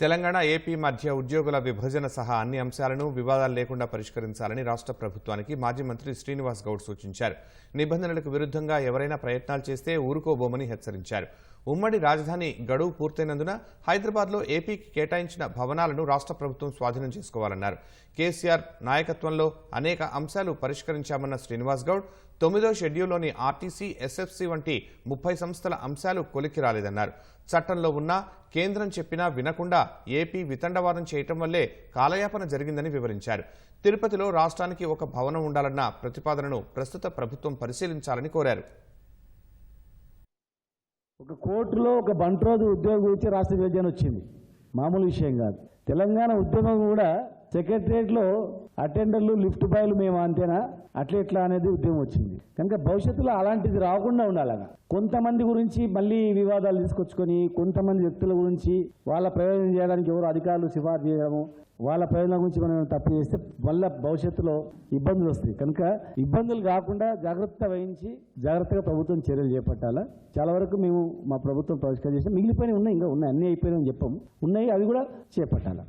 Telangana AP మధ్య ఉద్యోగుల విభజన సహా అన్ని అంశాలను వివాదాలు లేకుండా పరిష్కరించాలని రాష్ట్ర ప్రభుత్వానికి మాజీ మంత్రి శ్రీనివాస్ గౌడ్ సూచించారు. నిబంధనలకు విరుద్ధంగా ఎవరైనా ప్రయత్నాలు చేస్తే ఊరుకోబోమని హెచ్చరించారు. ఉమ్మడి రాజధాని గడువు పూర్తయినందున హైదరాబాద్లో ఏపీకి కేటాయించిన భవనాలను రాష్ట్ర ప్రభుత్వం స్వాధీనం చేసుకోవాలన్నారు. కేసీఆర్ నాయకత్వంలో అనేక అంశాలు పరిష్కరించామన్న శ్రీనివాస్ గౌడ్ తొమ్మిదో షెడ్యూల్లోని ఆర్టీసీ ఎస్ఎఫ్సి వంటి ముప్పై సంస్థల అంశాలు కొలికి రాలేదన్నారు. చట్టంలో ఉన్న కేంద్రం చెప్పినా వినకుండా ఏపీ వితండవాదం చేయటం వల్లే కాలయాపన జరిగిందని వివరించారు. తిరుపతిలో రాష్ట్రానికి ఒక భవనం ఉండాలన్న ప్రతిపాదనను ప్రస్తుత ప్రభుత్వం పరిశీలించాలని కోరారు. ఒక కోర్టులో ఒక బంట్రోజు ఉద్యోగం ఇచ్చి రాష్ట్ర విభజన వచ్చింది. మామూలు విషయం కాదు. తెలంగాణ ఉద్యమం కూడా సెక్రటరియట్లో అటెండర్లు లిఫ్ట్ బాయ్లు మేము అంతేనా? అట్లా ఎట్లా అనేది ఉద్యమం వచ్చింది. కనుక భవిష్యత్తులో అలాంటిది రాకుండా ఉండాలన్న. కొంతమంది గురించి మళ్ళీ వివాదాలు తీసుకొచ్చుకొని కొంతమంది వ్యక్తుల గురించి వాళ్ళ ప్రయోజనం చేయడానికి ఎవరు అధికారులు సిఫార్సు చేయడము వాళ్ళ ప్రయోజనం గురించి మనం తప్పు చేస్తే వల్ల భవిష్యత్తులో ఇబ్బందులు వస్తాయి. కనుక ఇబ్బందులు కాకుండా జాగ్రత్త వహించి జాగ్రత్తగా ప్రభుత్వం చర్యలు చేపట్టాలా? చాలా వరకు మేము మా ప్రభుత్వం పరిష్కారం చేసి. మిగిలిపోయిన ఉన్నాయి ఇంకా ఉన్నాయి అన్నీ అయిపోయినాయని చెప్పాము. ఉన్నాయి అవి కూడా చేపట్టాలా?